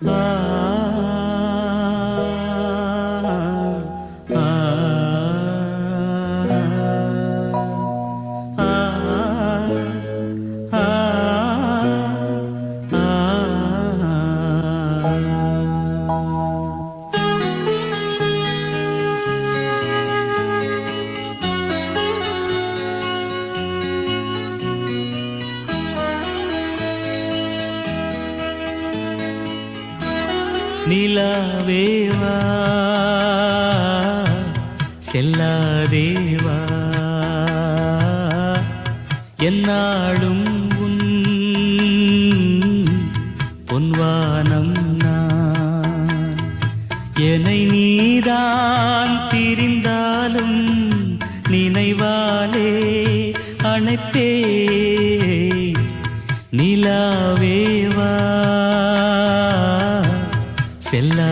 Love. தேவா என்னாலும் உன் பொன்வானம் நான். என்னை நீதான் திரிந்தாலும் நினைவாலே அணைப்பே நிலாவேவா செல்லா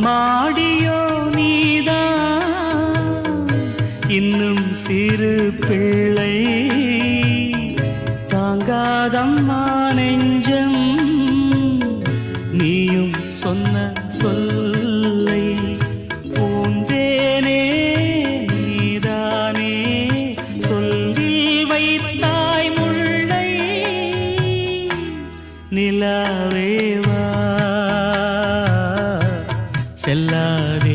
பொன்மாடியோ நீதான். இன்னும் சிறு பிள்ளை. செல்லாதே.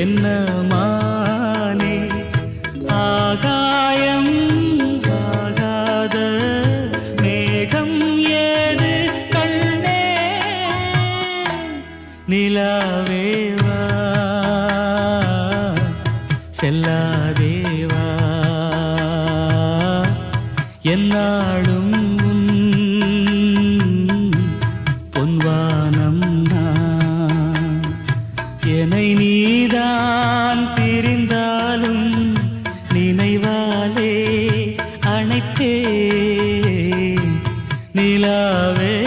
என்ன மானே ஆகாயம் ஆகாத மேகம் ஏது கண்ணே? நிலாவேவா செல்லாதேவா என்னாள் நிலாவே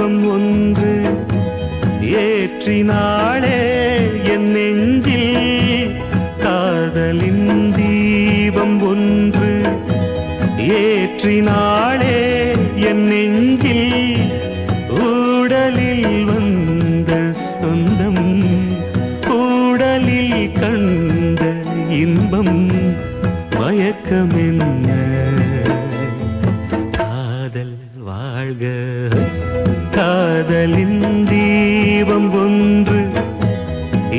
தீபம் ஒன்று ஏற்றினாளே என் நெஞ்சில். காதலின் தீபம் ஒன்று ஏற்றினாள். காதலின் தீபம் ஒன்று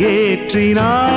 ஏற்றினார்.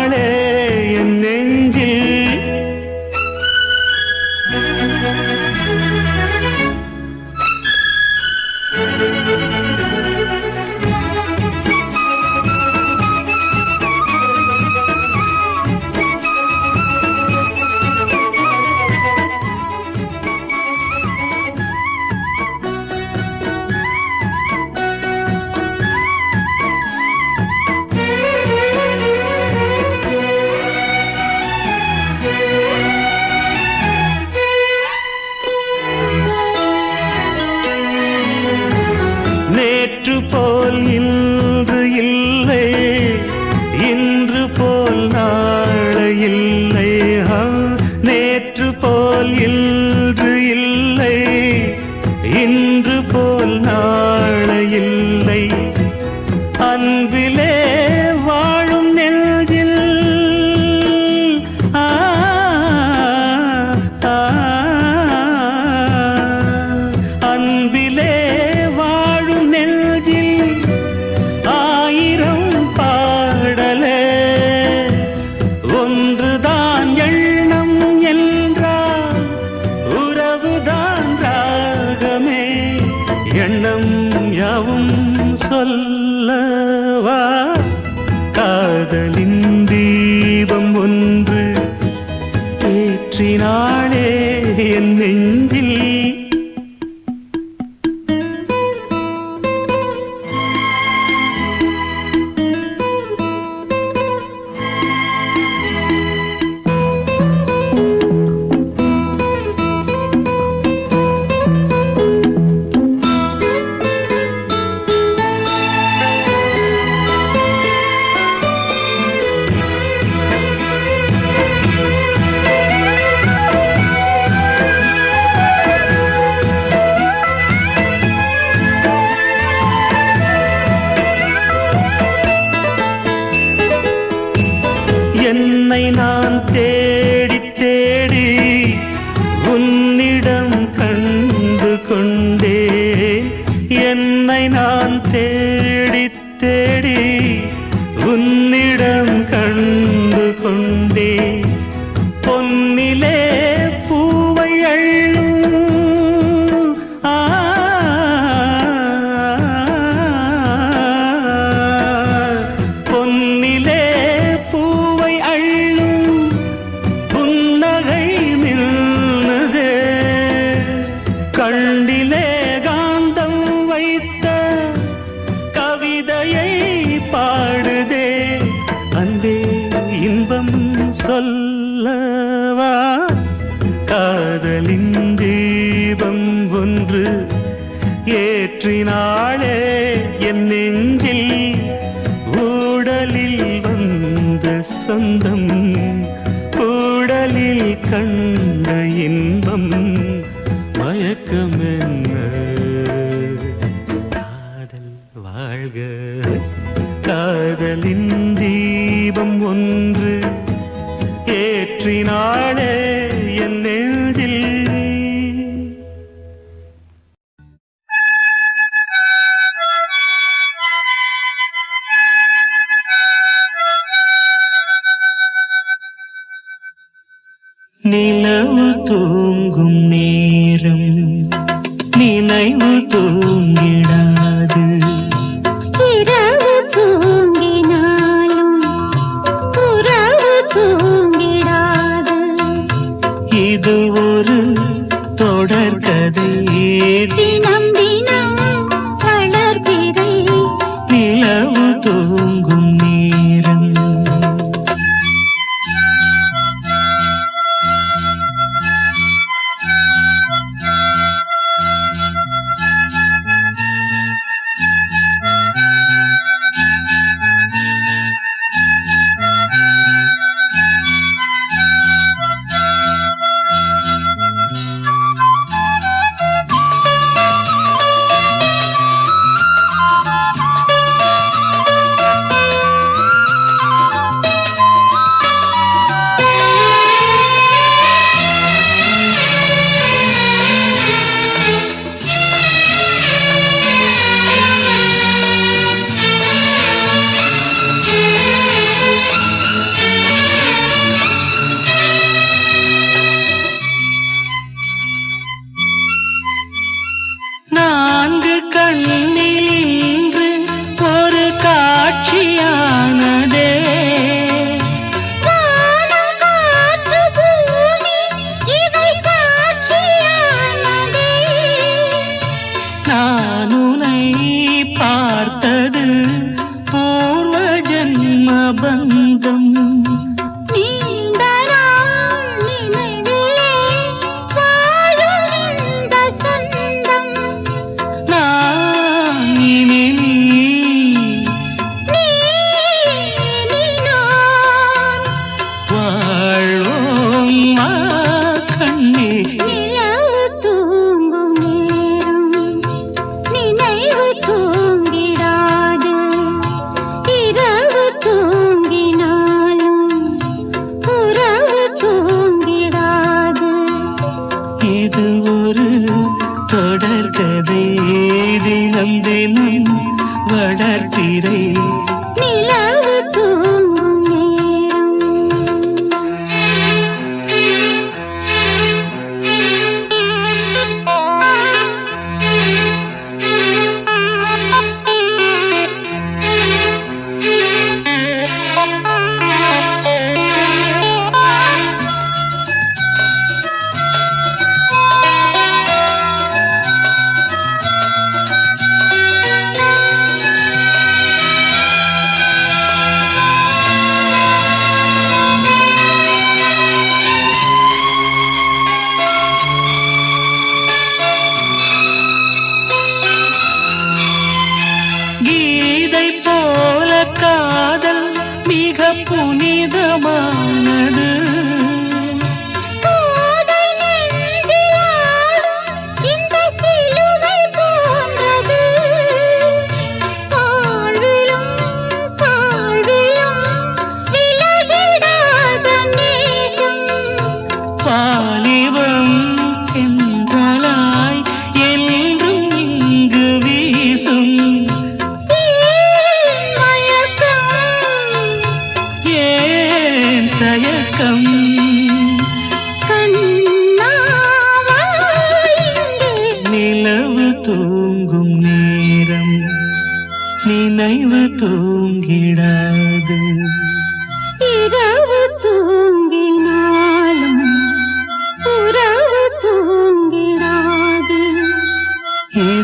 நாயினா என்று ஏற்றினாளே என் நெஞ்சில் ஊடலில் வந்த சொந்தம் ஊடலில் கண்ட இன்பம். மயக்கமென்ன? காதல் வாழ்க. காதலின் தீபம் ஒன்று ஏற்றினாள் Oh.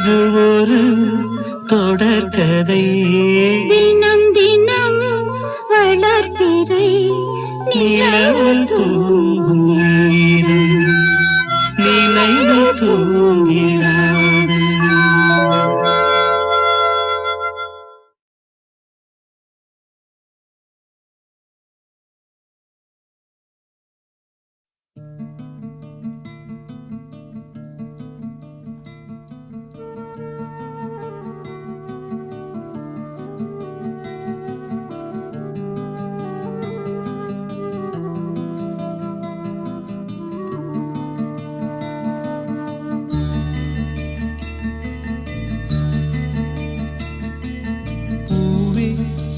இது ஒரு தொடர்கதை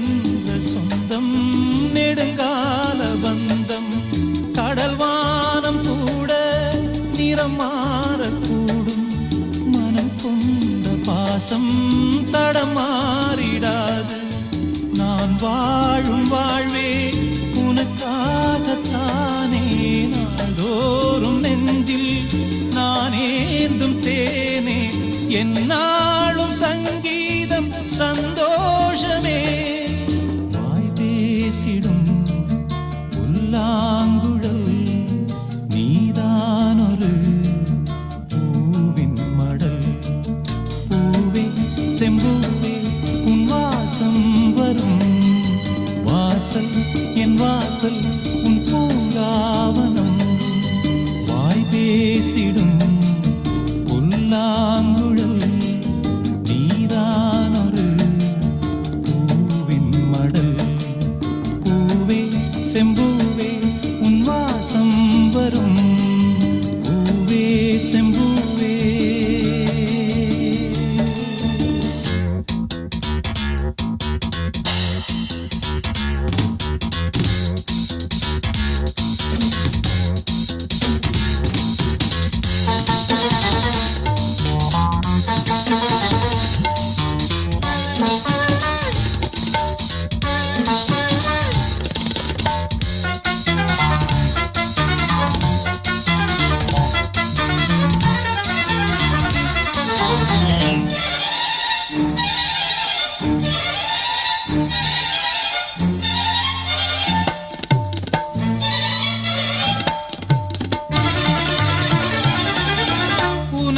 mm-hmm.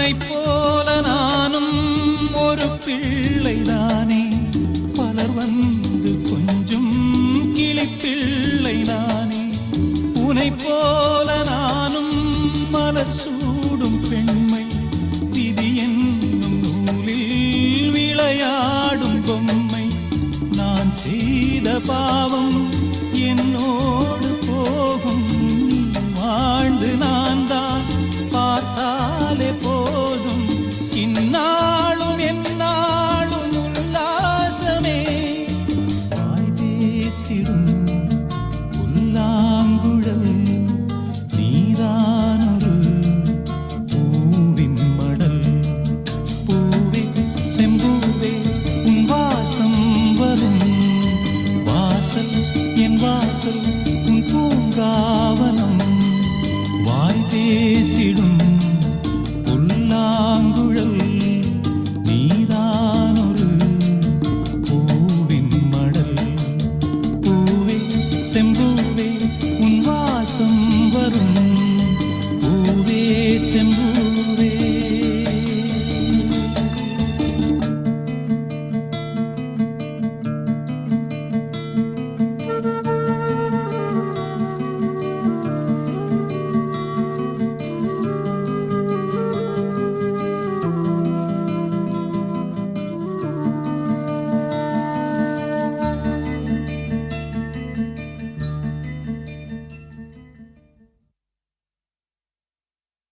உன்னை போல நானும் ஒரு பிள்ளை.